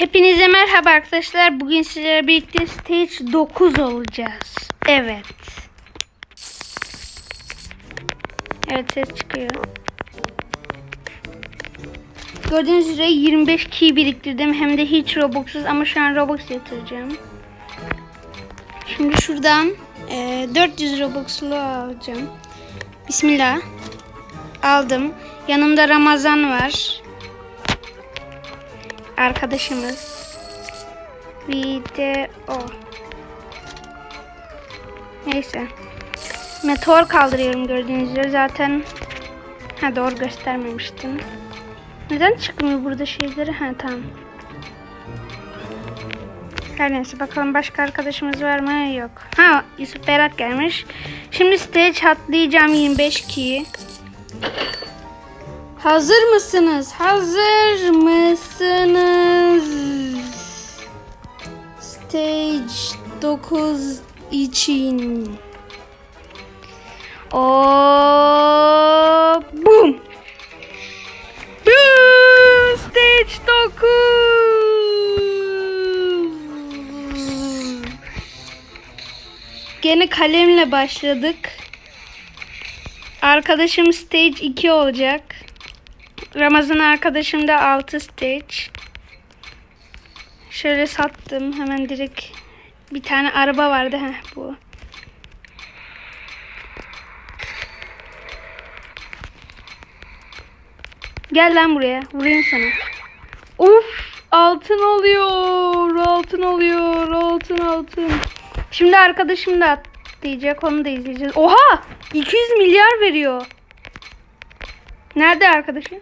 Hepinize merhaba arkadaşlar. Bugün sizlerle birlikte stage 9 olacağız. Evet. Evet ses çıkıyor. Gördüğünüz üzere 25 key biriktirdim. Hem de hiç Robux'suz ama şu an Robux yatıracağım. Şimdi şuradan e, 400 Robux'lu alacağım. Bismillah. Aldım. Yanımda Ramazan var arkadaşımız. Video. Neyse. Meteor kaldırıyorum gördüğünüz üzere. Zaten ha doğru göstermemiştim. Neden çıkmıyor burada şeyleri? Ha tamam. Her neyse bakalım başka arkadaşımız var mı? Yok. Ha Yusuf Berat gelmiş. Şimdi stage atlayacağım 25 key Hazır mısınız? Hazır mısınız? Stage 9 için. O boom. Boom! Stage 9. Gene kalemle başladık. Arkadaşım stage 2 olacak. Ramazan arkadaşım da 6 stage. Şöyle sattım. Hemen direkt bir tane araba vardı. Heh, bu. Gel lan buraya. Vurayım sana. Uf! Altın oluyor. Altın oluyor. Altın altın. Şimdi arkadaşım da atlayacak. Onu da izleyeceğiz. Oha! 200 milyar veriyor. Nerede arkadaşım?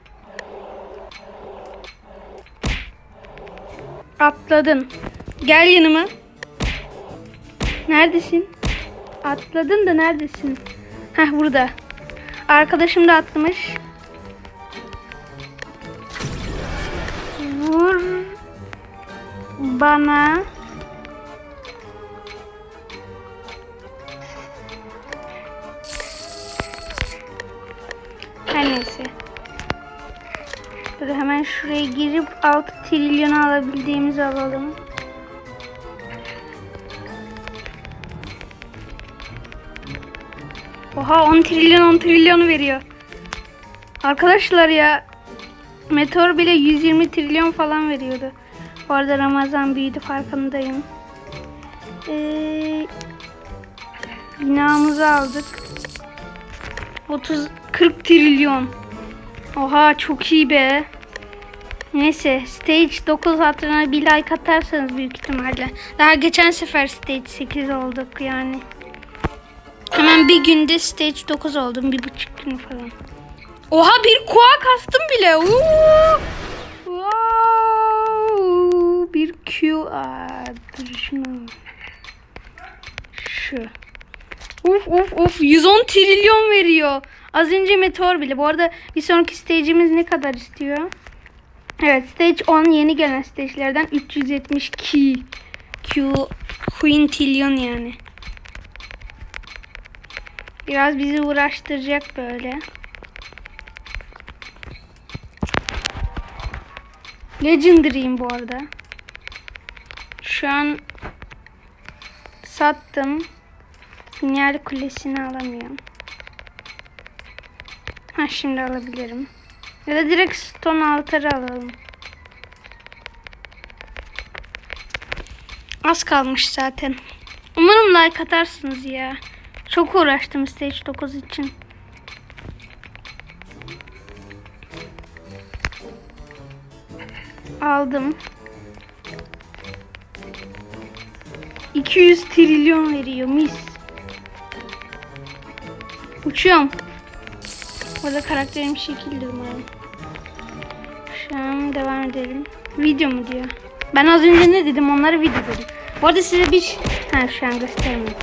Atladın. Gel yanıma. Neredesin? Atladın da neredesin? Heh burada. Arkadaşım da atlamış. Vur bana. Hemen şuraya girip 6 trilyonu alabildiğimizi alalım. Oha 10 trilyon 10 trilyonu veriyor. Arkadaşlar ya Meteor bile 120 trilyon falan veriyordu. Bu arada Ramazan büyüdü farkındayım. Ee, binamızı aldık. 30 40 trilyon. Oha çok iyi be. Neyse stage 9 hatırına bir like atarsanız büyük ihtimalle. Daha geçen sefer stage 8 olduk yani. Hemen bir günde stage 9 oldum. Bir buçuk gün falan. Oha bir koa kastım bile. Wow. Bir Q. Aa, dur şunu. Şu. Uf uf uf 110 trilyon veriyor. Az önce meteor bile. Bu arada bir sonraki stage'imiz ne kadar istiyor? Evet stage 10 yeni gelen stage'lerden 372 Q quintillion yani. Biraz bizi uğraştıracak böyle. Legendary'im bu arada. Şu an sattım. Sinyal kulesini alamıyorum. Ha şimdi alabilirim. Ya da direkt stone altarı alalım. Az kalmış zaten. Umarım like atarsınız ya. Çok uğraştım stage 9 için. Aldım. 200 trilyon veriyor mis. Uçuyorum. Orada karakterim şekilde umarım. An devam edelim. Video mu diyor. Ben az önce ne dedim onları video dedim. Bu arada size bir... Ha şu an göstermiyorum.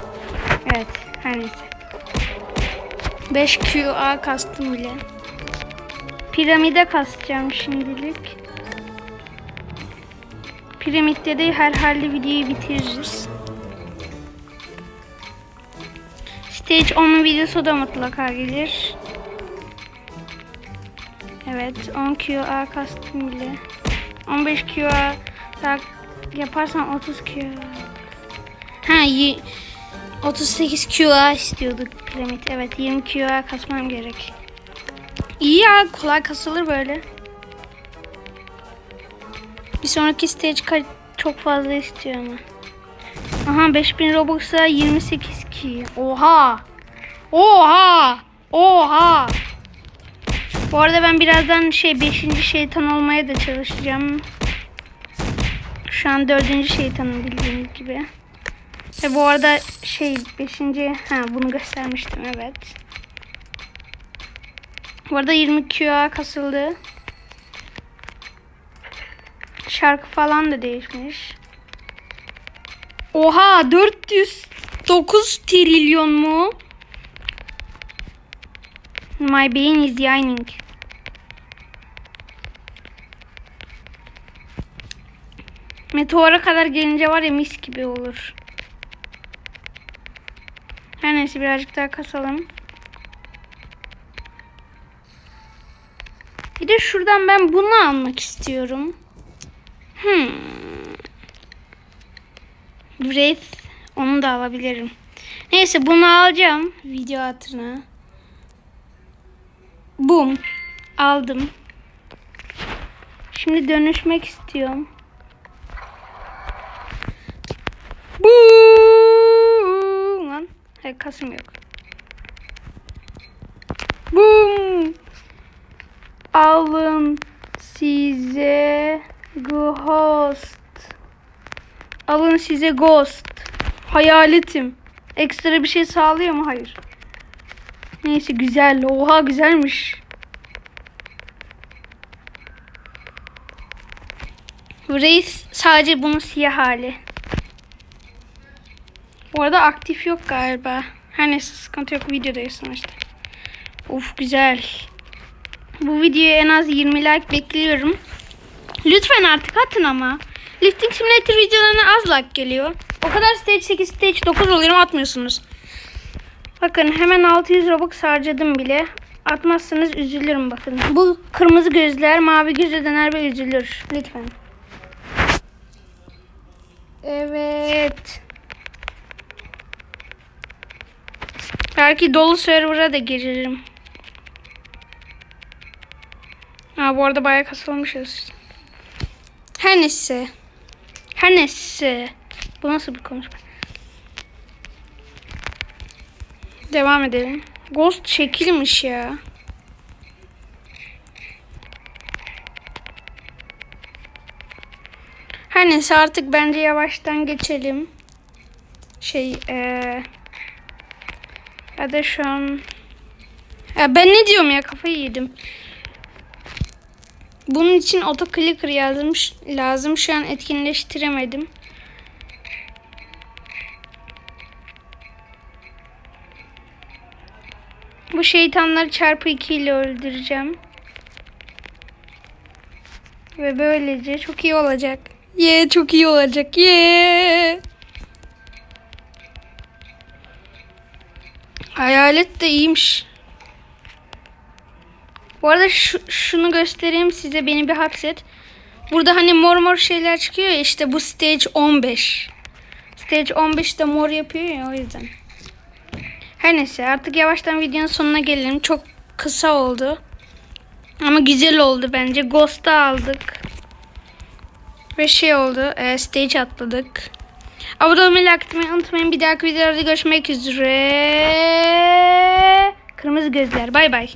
Evet her neyse. 5 QA kastım bile. Piramide kasacağım şimdilik. Piramitte de herhalde videoyu bitiririz. Stage 10 videosu da mutlaka gelir. Evet 10 QA kastım bile. 15 QA Tak yaparsan 30 Q. Ha yi- 38 QA istiyorduk piramit. Evet 20 QA kasmam gerek. İyi ya kolay kasılır böyle. Bir sonraki stage çok fazla istiyor ama. Aha 5000 Robux'a 28 ki. Oha. Oha. Oha. Bu arada ben birazdan şey 5. şeytan olmaya da çalışacağım. Şu an 4. şeytanım bildiğiniz gibi. Ve bu arada şey 5. ha bunu göstermiştim evet. Bu arada 20 QA kasıldı. Şarkı falan da değişmiş. Oha 409 trilyon mu? My brain is yawning. Meteora kadar gelince var ya mis gibi olur. Her neyse birazcık daha kasalım. Bir de şuradan ben bunu almak istiyorum. Hmm. Wraith onu da alabilirim. Neyse bunu alacağım video hatırına. Boom. Aldım. Şimdi dönüşmek istiyorum. Boom. Lan. Hayır kasım yok. Boom. Alın size ghost. Alın size ghost. Hayaletim. Ekstra bir şey sağlıyor mu? Hayır. Neyse güzel. Oha güzelmiş. Reis sadece bunun siyah hali. Bu arada aktif yok galiba. Her neyse sıkıntı yok. Videodayız sonuçta. Of güzel. Bu videoya en az 20 like bekliyorum. Lütfen artık atın ama. Lifting Simulator videolarına az like geliyor. O kadar stage 8, stage 9 oluyorum atmıyorsunuz. Bakın hemen 600 Robux harcadım bile. Atmazsanız üzülürüm bakın. Bu kırmızı gözler mavi göze döner ve üzülür. Lütfen. Evet. Belki dolu server'a da girerim. Ha bu arada bayağı kasılmışız. Her neyse. Her neyse. Bu nasıl bir konuşma? Devam edelim. Ghost şekilmiş ya. Her neyse artık bence yavaştan geçelim. Şey eee ya şu an ya ben ne diyorum ya kafayı yedim. Bunun için auto clicker yazmış lazım. Şu an etkinleştiremedim. Bu şeytanları çarpı 2 ile öldüreceğim. Ve böylece çok iyi olacak. Ye yeah, çok iyi olacak. Ye. Yeah. Hayalet de iyiymiş. Bu arada şu, şunu göstereyim size beni bir hapset. Burada hani mor mor şeyler çıkıyor ya işte bu stage 15. Stage 15'te mor yapıyor ya o yüzden. Her neyse artık yavaştan videonun sonuna gelelim. Çok kısa oldu. Ama güzel oldu bence. Ghost'u aldık. Ve şey oldu. E, stage atladık. Abone olmayı, like etmeyi unutmayın. Bir dahaki videoda görüşmek üzere. Kırmızı gözler. Bay bay.